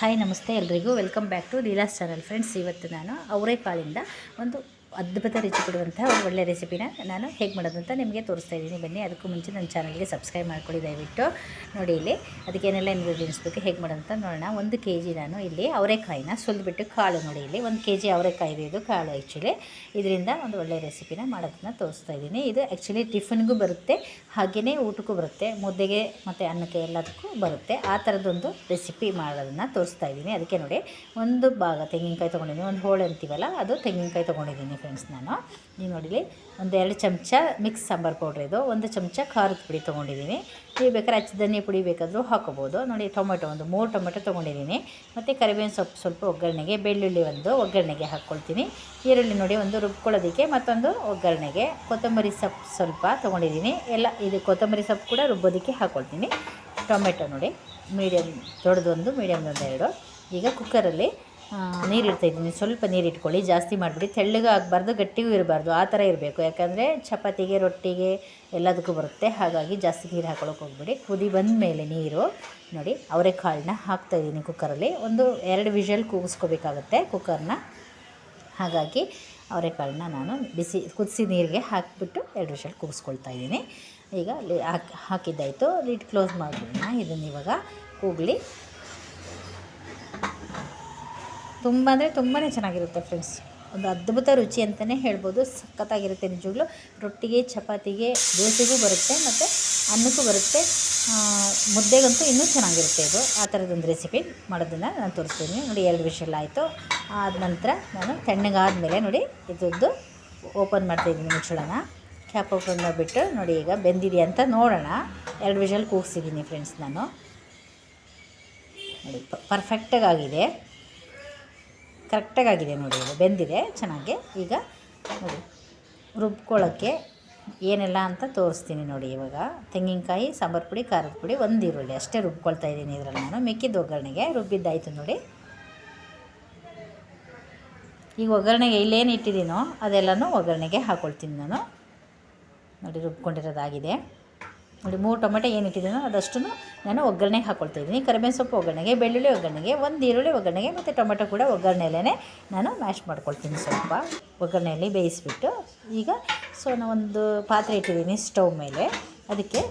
Hi ನಮಸ್ತೆ ಎಲ್ರಿಗೂ. Welcome back to Leela's channel friends. ಇವತ್ತು ನಾನು ಅವರೇಕಾಳಿಂದ ಒಂದು ಅದ್ಭುತ ರುಚಿ ಕೊಡುವಂತಹ ಒಂದು ಒಳ್ಳೆಯ ರೆಸಿಪಿನ ನಾನು ಹೇಗೆ ಮಾಡೋದು ಅಂತ ನಿಮಗೆ ತೋರಿಸ್ತಾ ಇದ್ದೀನಿ. ಬನ್ನಿ, ಅದಕ್ಕೂ ಮುಂಚೆ ನನ್ನ ಚಾನಲ್ಗೆ ಸಬ್ಸ್ಕ್ರೈಬ್ ಮಾಡ್ಕೊಳ್ಳಿ ದಯವಿಟ್ಟು. ನೋಡಿ ಇಲ್ಲಿ ಅದಕ್ಕೇನೆಲ್ಲ ಇಂಗ್ರೀಡಿಯೆಂಟ್ಸ್ ಬೇಕು ಹೇಗೆ ಮಾಡೋದಂತ ನೋಡೋಣ. ಒಂದು ಕೆ ಜಿ ನಾನು ಇಲ್ಲಿ ಅವರೆಕಾಯಿನ ಸುಲಿದ್ಬಿಟ್ಟು ಕಾಳು ನೋಡಿ ಇಲ್ಲಿ. ಒಂದು ಕೆ ಜಿ ಅವರೆಕಾಯಿ ಇದೆ ಕಾಳು ಆ್ಯಕ್ಚುಲಿ ಇದರಿಂದ ಒಂದು ಒಳ್ಳೆಯ ರೆಸಿಪಿನ ಮಾಡೋದನ್ನ ತೋರಿಸ್ತಾ ಇದ್ದೀನಿ. ಇದು ಆ್ಯಕ್ಚುಲಿ ಟಿಫಿನ್ಗೂ ಬರುತ್ತೆ ಹಾಗೆಯೇ ಊಟಕ್ಕೂ ಬರುತ್ತೆ, ಮುದ್ದೆಗೆ ಮತ್ತು ಅನ್ನಕ್ಕೆ ಎಲ್ಲದಕ್ಕೂ ಬರುತ್ತೆ. ಆ ಥರದೊಂದು ರೆಸಿಪಿ ಮಾಡೋದನ್ನು ತೋರಿಸ್ತಾ ಇದ್ದೀನಿ. ಅದಕ್ಕೆ ನೋಡಿ, ಒಂದು ಭಾಗ ತೆಂಗಿನಕಾಯಿ ತೊಗೊಂಡಿದ್ದೀನಿ, ಒಂದು ಹೋಳು ಅಂತೀವಲ್ಲ, ಅದು ತೆಂಗಿನಕಾಯಿ ತೊಗೊಂಡಿದ್ದೀನಿ. ಫ್ರೆಂಡ್ಸ್ ನಾನು ನೀವು ನೋಡಿಲಿ ಒಂದು ಎರಡು ಚಮಚ ಮಿಕ್ಸ್ ಸಾಂಬಾರು ಪೌಡ್ರ್ ಇದು, ಒಂದು ಚಮಚ ಖಾರದ ಪುಡಿ ತೊಗೊಂಡಿದ್ದೀನಿ ನೀವು ಬೇಕಾದ್ರೆ ಅಚ್ಚ ಧನಿಯಾ ಪುಡಿ ಬೇಕಾದರೂ ಹಾಕೋಬೋದು. ನೋಡಿ, ಟೊಮೆಟೊ ಒಂದು ಮೂರು ಟೊಮೆಟೊ ತೊಗೊಂಡಿದ್ದೀನಿ ಮತ್ತು ಕರಿಬೇವಿನ ಸೊಪ್ಪು ಸ್ವಲ್ಪ ಒಗ್ಗರಣೆಗೆ, ಬೆಳ್ಳುಳ್ಳಿ ಒಂದು ಒಗ್ಗರಣೆಗೆ ಹಾಕ್ಕೊಳ್ತೀನಿ ಈರುಳ್ಳಿ ನೋಡಿ ಒಂದು ರುಬ್ಕೊಳ್ಳೋದಕ್ಕೆ ಮತ್ತೊಂದು ಒಗ್ಗರಣೆಗೆ. ಕೊತ್ತಂಬರಿ ಸೊಪ್ಪು ಸ್ವಲ್ಪ ತೊಗೊಂಡಿದ್ದೀನಿ ಎಲ್ಲ ಇದು ಕೊತ್ತಂಬರಿ ಸೊಪ್ಪು ಕೂಡ ರುಬ್ಬೋದಕ್ಕೆ ಹಾಕ್ಕೊಳ್ತೀನಿ ಟೊಮೆಟೊ ನೋಡಿ ಮೀಡಿಯಮ್ ದೊಡ್ಡದೊಂದು ಮೀಡಿಯಮ್ದೊಂದು ಎರಡು ಈಗ ಕುಕ್ಕರಲ್ಲಿ ನೀರು ಇಡ್ತಾಯಿದ್ದೀನಿ ಸ್ವಲ್ಪ ನೀರು ಇಟ್ಕೊಳ್ಳಿ ಜಾಸ್ತಿ ಮಾಡಿಬಿಡಿ. ತೆಳ್ಳಗೆ ಆಗಬಾರ್ದು, ಗಟ್ಟಿಗೂ ಇರಬಾರ್ದು. ಆ ಥರ ಇರಬೇಕು. ಯಾಕಂದರೆ ಚಪಾತಿಗೆ, ರೊಟ್ಟಿಗೆ ಎಲ್ಲದಕ್ಕೂ ಬರುತ್ತೆ. ಹಾಗಾಗಿ ಜಾಸ್ತಿ ನೀರು ಹಾಕೊಳ್ಳೋಕೆ ಹೋಗ್ಬಿಡಿ. ಕುದಿ ಬಂದ ಮೇಲೆ ನೀರು. ನೋಡಿ, ಅವರೆಕಾಳನ್ನ ಹಾಕ್ತಾಯಿದ್ದೀನಿ ಕುಕ್ಕರಲ್ಲಿ. ಒಂದು ಎರಡು ವಿಷಲ್ ಕೂಗಿಸ್ಕೋಬೇಕಾಗುತ್ತೆ ಕುಕ್ಕರ್ನ. ಹಾಗಾಗಿ ಅವರೆಕಾಳನ್ನ ನಾನು ಬಿಸಿ, ಕುದಿಸಿ ನೀರಿಗೆ ಹಾಕಿಬಿಟ್ಟು ಎರಡು ವಿಷಲ್ ಕೂಗಿಸ್ಕೊಳ್ತಾ ಇದ್ದೀನಿ. ಈಗ ಹಾಕಿ, ಹಾಕಿದ್ದಾಯಿತು. ಲಿಡ್ ಕ್ಲೋಸ್ ಮಾಡಿಬಿಡೋಣ. ಇದನ್ನು ಇವಾಗ ಕೂಗಲಿ. ತುಂಬ ಅಂದರೆ ತುಂಬಾ ಚೆನ್ನಾಗಿರುತ್ತೆ ಫ್ರೆಂಡ್ಸ್ ಒಂದು ಅದ್ಭುತ ರುಚಿ ಅಂತಲೇ ಹೇಳ್ಬೋದು. ಸಖತ್ತಾಗಿರುತ್ತೆ ನಿಜವಾಗ್ಲೂ. ರೊಟ್ಟಿಗೆ, ಚಪಾತಿಗೆ, ದೋಸೆಗೂ ಬರುತ್ತೆ ಮತ್ತು ಅನ್ನಕ್ಕೂ ಬರುತ್ತೆ. ಮುದ್ದೆಗಂತೂ ಇನ್ನೂ ಚೆನ್ನಾಗಿರುತ್ತೆ ಇದು. ಆ ಥರದೊಂದು ರೆಸಿಪಿ ಮಾಡೋದನ್ನು ನಾನು ತೋರಿಸ್ತೀನಿ. ನೋಡಿ ಎರಡು ವಿಷಲ್ ಆಯಿತು. ಆದ ನಂತರ ನಾನು ತಣ್ಣಗಾದಮೇಲೆ ನೋಡಿ ಇದ್ದು ಓಪನ್ ಮಾಡ್ತಾಯಿದ್ದೀನಿ ಮುಚ್ಚಳನ ಕ್ಯಾಪ್ ಓಪನ್ ಮಾಡಿಬಿಟ್ಟು ನೋಡಿ ಈಗ ಬೆಂದಿದೆಯಾ ಅಂತ ನೋಡೋಣ. ಎರಡು ವಿಷಲ್ ಕೂಗಿಸಿದ್ದೀನಿ ಫ್ರೆಂಡ್ಸ್ ನಾನು. ನೋಡಿ ಪರ್ಫೆಕ್ಟಾಗಿ ಕರೆಕ್ಟಾಗಿದೆ ನೋಡಿ ಇದು. ಬೆಂದಿದೆ, ಚೆನ್ನಾಗಿ. ಈಗ ನೋಡಿ, ರುಬ್ಕೊಳ್ಳೋಕ್ಕೆ ಏನೆಲ್ಲ ಅಂತ ತೋರಿಸ್ತೀನಿ ನೋಡಿ ಇವಾಗ. ತೆಂಗಿನಕಾಯಿ, ಸಾಂಬಾರು ಪುಡಿ, ಖಾರದ ಪುಡಿ, ಒಂದು ಈರುಳ್ಳಿ. ಅಷ್ಟೇ ರುಬ್ಕೊಳ್ತಾ ಇದ್ದೀನಿ ಇದರಲ್ಲಿ ನಾನು. ಮೆಕ್ಕಿದ ಒಗ್ಗರಣೆಗೆ ರುಬ್ಬಿದ್ದಾಯಿತು ನೋಡಿ. ಈಗ ಒಗ್ಗರಣೆಗೆ ಇಲ್ಲೇನು ಇಟ್ಟಿದ್ದೀನೋ ಅದೆಲ್ಲನೂ ಒಗ್ಗರಣೆಗೆ ಹಾಕ್ಕೊಳ್ತೀನಿ ನಾನು. ನೋಡಿ, ರುಬ್ಕೊಂಡಿರೋದಾಗಿದೆ. ನೋಡಿ, ಮೂರು ಟೊಮೆಟೊ ಏನು ಇಟ್ಟಿದ್ದೀನೋ ಅದಷ್ಟು ನಾನು ಒಗ್ಗರಣೆಗೆ ಹಾಕ್ಕೊಳ್ತಾ ಇದ್ದೀನಿ. ಕರಿಬೇವಿನ ಸೊಪ್ಪು ಒಗ್ಗರಣೆಗೆ, ಬೆಳ್ಳುಳ್ಳಿ ಒಗ್ಗರಣೆಗೆ, ಒಂದು ಈರುಳ್ಳಿ ಒಗ್ಗರಣೆಗೆ ಮತ್ತು ಟೊಮೆಟೊ ಕೂಡ ಒಗ್ಗರಣೆಯಲ್ಲೇ ನಾನು ಮ್ಯಾಶ್ ಮಾಡ್ಕೊಳ್ತೀನಿ ಸ್ವಲ್ಪ ಒಗ್ಗರಣೆಯಲ್ಲಿ ಬೇಯಿಸಿಬಿಟ್ಟು. ಈಗ ಸೊ ಒಂದು ಪಾತ್ರೆ ಇಟ್ಟಿದ್ದೀನಿ ಸ್ಟವ್ ಮೇಲೆ. ಅದಕ್ಕೆ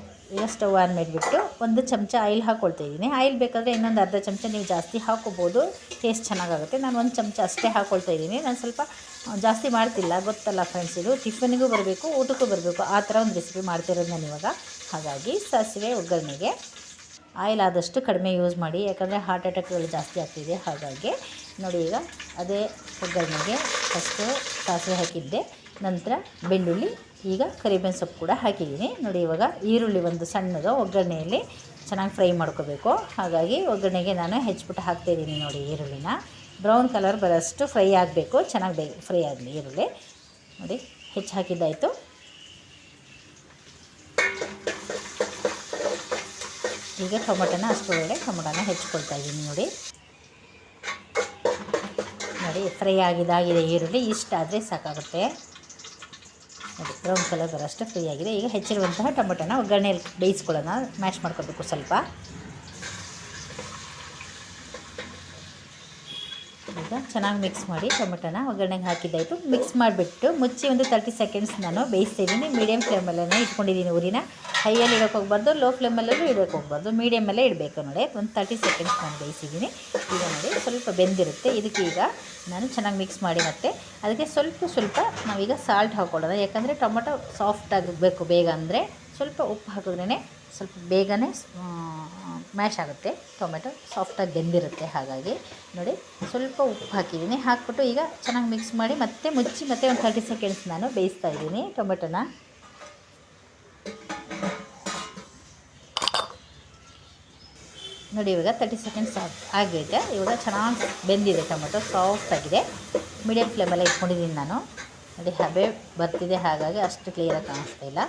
ಸ್ಟವ್ ಆನ್ ಮಾಡಿಬಿಟ್ಟು ಒಂದು ಚಮಚ ಆಯಿಲ್ ಹಾಕ್ಕೊಳ್ತಾ ಇದ್ದೀನಿ ಆಯಿಲ್ ಬೇಕಾದರೆ ಇನ್ನೊಂದು ಅರ್ಧ ಚಮಚ ನೀವು ಜಾಸ್ತಿ ಹಾಕ್ಕೊಬೋದು ಟೇಸ್ಟ್ ಚೆನ್ನಾಗಾಗುತ್ತೆ. ನಾನು ಒಂದು ಚಮಚ ಅಷ್ಟೇ ಹಾಕ್ಕೊಳ್ತಾ ಇದ್ದೀನಿ. ನಾನು ಸ್ವಲ್ಪ ಜಾಸ್ತಿ ಮಾಡ್ತಿಲ್ಲ. ಗೊತ್ತಲ್ಲ ಫ್ರೆಂಡ್ಸ್ ಇದು. ಟಿಫನಿಗೂ ಬರಬೇಕು, ಊಟಕ್ಕೂ ಬರಬೇಕು. ಆ ಥರ ಒಂದು ರೆಸಿಪಿ ಮಾಡ್ತಿರೋದು ನಾನು ಇವಾಗ. ಹಾಗಾಗಿ ಸಾಸಿವೆ, ಒಗ್ಗರಣೆಗೆ ಆಯಿಲ್ ಆದಷ್ಟು ಕಡಿಮೆ ಯೂಸ್ ಮಾಡಿ. ಯಾಕಂದರೆ ಹಾರ್ಟ್ ಅಟ್ಯಾಕ್ಗಳು ಜಾಸ್ತಿ ಆಗ್ತಿದೆ. ಹಾಗಾಗಿ ನೋಡಿ ಈಗ ಅದೇ ಒಗ್ಗರಣೆಗೆ ಫಸ್ಟು ಸಾಸಿವೆ ಹಾಕಿದ್ದೆ. ನಂತರ ಬೆಳ್ಳುಳ್ಳಿ ಈಗ ಕರಿಬೇವಿನ ಸೊಪ್ಪು ಕೂಡ ಹಾಕಿದ್ದೀನಿ. ನೋಡಿ, ಇವಾಗ ಈರುಳ್ಳಿ ಒಂದು ಸಣ್ಣದು ಒಗ್ಗರಣೆಯಲ್ಲಿ ಚೆನ್ನಾಗಿ ಫ್ರೈ ಮಾಡ್ಕೋಬೇಕು. ಹಾಗಾಗಿ ಒಗ್ಗರಣೆಗೆ ನಾನು ಹೆಚ್ಚಿಬಿಟ್ಟು ಹಾಕ್ತಾಯಿದ್ದೀನಿ ನೋಡಿ ಈರುಳ್ಳಿನ. ಬ್ರೌನ್ ಕಲರ್ ಬರೋಷ್ಟು ಫ್ರೈ ಆಗಬೇಕು. ಚೆನ್ನಾಗಿ ಬೇ ಫ್ರೈ ಆಗಲಿ ಈರುಳ್ಳಿ. ನೋಡಿ, ಹೆಚ್ಚು ಹಾಕಿದ್ದಾಯಿತು. ಈಗ ಟೊಮೊಟೊನ ಒಳ್ಳೆ ಟೊಮೊಟೊನ ಹೆಚ್ಚಿಕೊಳ್ತಾ ಇದ್ದೀನಿ ನೋಡಿ. ನೋಡಿ, ಫ್ರೈ ಆಗಿದಾಗಿದೆ ಈರುಳ್ಳಿ. ಇಷ್ಟಾದರೆ ಸಾಕಾಗುತ್ತೆ. ಬ್ರೌನ್ ಕಲರ್ ಬರೋಷ್ಟು ಫ್ರೈ ಆಗಿದೆ. ಈಗ ಹೆಚ್ಚಿರುವಂತಹ ಟೊಮೊಟೊನ ಒಗ್ಗರಣೆಯಲ್ಲಿ ಬೇಯಿಸ್ಕೊಳ್ಳೋಣ. ಮ್ಯಾಶ್ ಮಾಡ್ಕೋಬೇಕು ಸ್ವಲ್ಪ. ಈಗ ಚೆನ್ನಾಗಿ ಮಿಕ್ಸ್ ಮಾಡಿ ಟೊಮೆಟೊನ ಒಗ್ಗರಣೆಗೆ ಹಾಕಿದ್ದಾಯಿತು. ಮಿಕ್ಸ್ ಮಾಡಿಬಿಟ್ಟು ಮುಚ್ಚಿ ಒಂದು ತರ್ಟಿ ಸೆಕೆಂಡ್ಸ್ ನಾನು ಬೇಯಿಸ್ತಿದ್ದೀನಿ ಮೀಡಿಯಮ್ ಫ್ಲೇಮಲ್ಲೇ ಇಟ್ಕೊಂಡಿದ್ದೀನಿ ಊರಿನ. ಹೈಯಲ್ಲಿ ಇಡೋಕೆ ಹೋಗ್ಬಾರ್ದು ಲೋ ಫ್ಲೇಮಲ್ಲೂ ಇಡೋಕೆ ಹೋಗ್ಬಾರ್ದು. ಮೀಡಿಯಮಲ್ಲೇ ಇಡಬೇಕು ನೋಡಿ. ಒಂದು ತರ್ಟಿ ಸೆಕೆಂಡ್ಸ್ ನಾನು ಬೇಯಿಸಿದ್ದೀನಿ. ಈಗ ನೋಡಿ, ಸ್ವಲ್ಪ ಬೆಂದಿರುತ್ತೆ. ಇದಕ್ಕೆ ಈಗ ನಾನು ಚೆನ್ನಾಗಿ ಮಿಕ್ಸ್ ಮಾಡಿ ಮತ್ತೆ ಅದಕ್ಕೆ ಸ್ವಲ್ಪ ಸ್ವಲ್ಪ ನಾವೀಗ ಸಾಲ್ಟ್ ಹಾಕ್ಕೊಳ್ಳೋಣ ಯಾಕಂದರೆ ಟೊಮೊಟೊ ಸಾಫ್ಟ್ ಆಗಬೇಕು ಬೇಗ ಅಂದರೆ. ಸ್ವಲ್ಪ ಉಪ್ಪು ಹಾಕಿದ್ರೇ ಸ್ವಲ್ಪ ಬೇಗನೆ ಮ್ಯಾಶ್ ಆಗುತ್ತೆ. ಟೊಮೆಟೊ ಸಾಫ್ಟಾಗಿ ಬೆಂದಿರುತ್ತೆ ಹಾಗಾಗಿ. ನೋಡಿ, ಸ್ವಲ್ಪ ಉಪ್ಪು ಹಾಕಿದ್ದೀನಿ. ಹಾಕ್ಬಿಟ್ಟು ಈಗ ಚೆನ್ನಾಗಿ ಮಿಕ್ಸ್ ಮಾಡಿ ಮತ್ತೆ ಮುಚ್ಚಿ ಮತ್ತೆ ಒಂದು ತರ್ಟಿ ಸೆಕೆಂಡ್ಸ್ ನಾನು ಬೇಯಿಸ್ತಾ ಇದ್ದೀನಿ ಟೊಮೆಟೊನ. ನೋಡಿ, ಇವಾಗ ತರ್ಟಿ ಸೆಕೆಂಡ್ಸ್ ಆಗೈತೆ. ಇವಾಗ ಚೆನ್ನಾಗಿ ಬೆಂದಿದೆ ಟೊಮೆಟೊ ಸಾಫ್ಟ್ ಆಗಿದೆ. ಮೀಡಿಯಮ್ ಫ್ಲೇಮಲ್ಲೇ ಇಟ್ಕೊಂಡಿದ್ದೀನಿ ನಾನು. ನೋಡಿ, ಹಬೆ ಬರ್ತಿದೆ, ಹಾಗಾಗಿ ಅಷ್ಟು ಕ್ಲಿಯರಾಗಿ ಕಾಣಿಸ್ತಾ ಇಲ್ಲ.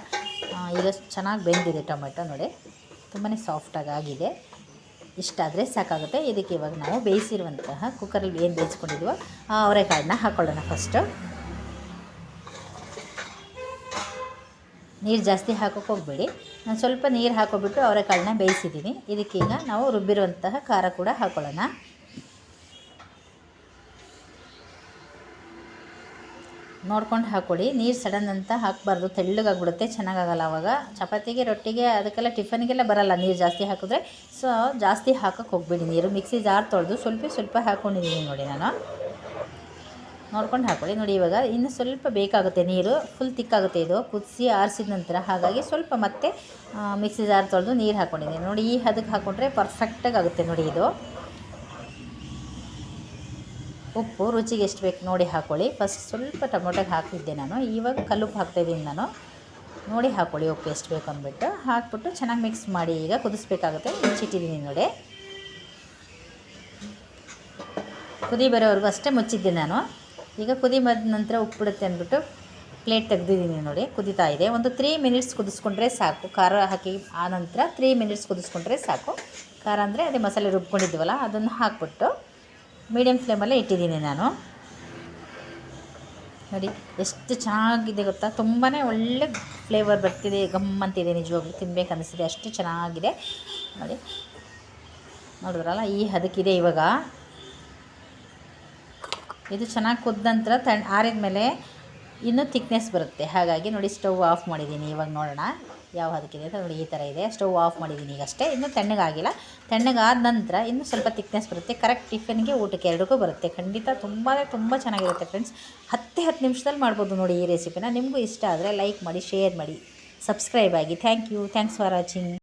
ಈಗ ಚೆನ್ನಾಗಿ ಬೆಂದಿದೆ ಟೊಮೆಟೊ, ನೋಡಿ. ತುಂಬಾ ಸಾಫ್ಟಾಗಿ ಆಗಿದೆ. ಇಷ್ಟಾದರೆ ಸಾಕಾಗುತ್ತೆ. ಇದಕ್ಕೆ ಇವಾಗ ನಾವು ಬೇಯಿಸಿರುವಂತಹ ಕುಕ್ಕರಲ್ಲಿ ಏನು ಬೇಯಿಸ್ಕೊಂಡಿದ್ವೋ ಆ ಅವರೆಕಾಳನ್ನ ಹಾಕ್ಕೊಳ್ಳೋಣ ಫಸ್ಟು ನೀರು ಜಾಸ್ತಿ ಹಾಕೋಕೆ ಹೋಗಬೇಡಿ. ನಾನು ಸ್ವಲ್ಪ ನೀರು ಹಾಕೊಬಿಟ್ಟು ಅವರೆಕಾಳನ್ನ ಬೇಯಿಸಿದ್ದೀನಿ ಇದಕ್ಕೀಗ ನಾವು ರುಬ್ಬಿರುವಂತಹ ಖಾರ ಕೂಡ ಹಾಕೊಳ್ಳೋಣ. ನೋಡ್ಕೊಂಡು ಹಾಕ್ಕೊಳ್ಳಿ ನೀರು ಸಡನ್ ಅಂತ ಹಾಕಬಾರ್ದು. ತೆಳ್ಳಗಾಗ್ಬಿಡುತ್ತೆ, ಚೆನ್ನಾಗಾಗಲ್ಲ ಆವಾಗ ಚಪಾತಿಗೆ, ರೊಟ್ಟಿಗೆ, ಅದಕ್ಕೆಲ್ಲ ಟಿಫನ್ಗೆಲ್ಲ ಬರಲ್ಲ ನೀರು ಜಾಸ್ತಿ ಹಾಕಿದ್ರೆ. ಸೊ, ಜಾಸ್ತಿ ಹಾಕೋಕ್ಕೆ ಹೋಗಬೇಡಿ ನೀರು. ಮಿಕ್ಸಿ ಜಾರ್ ತೊಳೆದು ಸ್ವಲ್ಪ ಸ್ವಲ್ಪ ಹಾಕ್ಕೊಂಡಿದ್ದೀನಿ ನೋಡಿ ನಾನು. ನೋಡ್ಕೊಂಡು ಹಾಕ್ಕೊಳ್ಳಿ ನೋಡಿ ಇವಾಗ ಇನ್ನು ಸ್ವಲ್ಪ ಬೇಕಾಗುತ್ತೆ ನೀರು. ಫುಲ್ ತಿಕ್ಕಾಗುತ್ತೆ ಇದು. ಕುದಿಸಿ ಆರಿಸಿದ ನಂತರ ಹಾಗಾಗಿ ಸ್ವಲ್ಪ ಮತ್ತೆ ಮಿಕ್ಸಿ ಜಾರ್ ತೊಳೆದು ನೀರು ಹಾಕ್ಕೊಂಡಿದ್ದೀನಿ ನೋಡಿ ಈ ಹದಕ್ಕೆ ಹಾಕ್ಕೊಂಡ್ರೆ ಪರ್ಫೆಕ್ಟಾಗಿ ಆಗುತ್ತೆ ನೋಡಿ ಇದು. ಉಪ್ಪು, ರುಚಿಗೆ ಎಷ್ಟು ಬೇಕು ನೋಡಿ ಹಾಕ್ಕೊಳ್ಳಿ ಫಸ್ಟ್ ಸ್ವಲ್ಪ ಟೊಮೊಟೊಗೆ ಹಾಕಿದ್ದೆ ನಾನು. ಇವಾಗ ಕಲ್ಲುಪ್ಪು ಹಾಕ್ತಾಯಿದ್ದೀನಿ ನಾನು. ನೋಡಿ ಹಾಕ್ಕೊಳ್ಳಿ ಉಪ್ಪು ಎಷ್ಟು ಬೇಕು ಅಂದ್ಬಿಟ್ಟು. ಹಾಕ್ಬಿಟ್ಟು ಚೆನ್ನಾಗಿ ಮಿಕ್ಸ್ ಮಾಡಿ ಈಗ ಕುದಿಸ್ಬೇಕಾಗುತ್ತೆ. ಮುಚ್ಚಿಟ್ಟಿದ್ದೀನಿ ನೋಡಿ. ಕುದಿ ಬರೋವರೆಗೂ ಅಷ್ಟೇ ಮುಚ್ಚಿದ್ದೆ ನಾನು. ಈಗ ಕುದಿ ಬಂದ ನಂತರ ಉಪ್ಪಿಡುತ್ತೆ ಅಂದ್ಬಿಟ್ಟು ಪ್ಲೇಟ್ ತೆಗೆದಿದ್ದೀನಿ ನೋಡಿ, ಕುದಿತಾ ಇದೆ. ಒಂದು ತ್ರೀ ಮಿನಿಟ್ಸ್ ಕುದಿಸ್ಕೊಂಡ್ರೆ ಸಾಕು. ಖಾರ ಹಾಕಿ ಆ ನಂತರ ತ್ರೀ ಮಿನಿಟ್ಸ್ ಕುದಿಸ್ಕೊಂಡ್ರೆ ಸಾಕು. ಖಾರ ಅಂದರೆ ಅದೇ ಮಸಾಲೆ ರುಬ್ಕೊಂಡಿದ್ದೀವಲ್ಲ ಅದನ್ನು ಹಾಕ್ಬಿಟ್ಟು ಮೀಡಿಯಮ್ ಫ್ಲೇಮಲ್ಲೇ ಇಟ್ಟಿದ್ದೀನಿ ನಾನು. ನೋಡಿ, ಎಷ್ಟು ಚೆನ್ನಾಗಿದೆ ಗೊತ್ತಾ? ತುಂಬಾ ಒಳ್ಳೆ ಫ್ಲೇವರ್ ಬರ್ತಿದೆ ಗಮ್ಮಂತಿದೆ ನಿಜವಾಗ್ಲೂ. ತಿನ್ಬೇಕು ಅನಿಸ್ತಿದೆ, ಅಷ್ಟು ಚೆನ್ನಾಗಿದೆ. ನೋಡಿ, ನೋಡಿದ್ರಲ್ಲ, ಈ ಹದಕ್ಕಿದೆ ಇವಾಗ. ಇದು ಚೆನ್ನಾಗಿ ಕುದ್ದ ನಂತರ ತಣ್ಣ ಆರಿದ ಮೇಲೆ ಇನ್ನೂ ಥಿಕ್ನೆಸ್ ಬರುತ್ತೆ. ಹಾಗಾಗಿ ನೋಡಿ ಸ್ಟವ್ ಆಫ್ ಮಾಡಿದ್ದೀನಿ. ಇವಾಗ ನೋಡೋಣ ಯಾವ ಹದಕ್ಕಿದೆ ಅಂತ ನೋಡಿ ಈ ಥರ ಇದೆ. ಸ್ಟವ್ ಆಫ್ ಮಾಡಿದ್ದೀನಿ ಈಗ ಅಷ್ಟೇ. ಇನ್ನೂ ತಣ್ಣಗಾಗಿಲ್ಲ ತಣ್ಣಗಾದ ನಂತರ ಇನ್ನೂ ಸ್ವಲ್ಪ ಥಿಕ್ನೆಸ್ ಬರುತ್ತೆ. ಕರೆಕ್ಟ್ ಟಿಫಿನ್ಗೆ ಊಟಕ್ಕೆ ಎರಡಕ್ಕೂ ಬರುತ್ತೆ. ಖಂಡಿತ ತುಂಬಾ ತುಂಬ ಚೆನ್ನಾಗಿರುತ್ತೆ ಫ್ರೆಂಡ್ಸ್ ಹತ್ತೇ ಹತ್ತು ನಿಮಿಷದಲ್ಲಿ ಮಾಡ್ಬೋದು ನೋಡಿ ಈ ರೆಸಿಪಿನ ನಿಮಗೂ ಇಷ್ಟ ಆದರೆ ಲೈಕ್ ಮಾಡಿ ಶೇರ್ ಮಾಡಿ ಸಬ್ಸ್ಕ್ರೈಬ್ ಆಗಿ. Thank you thanks for watching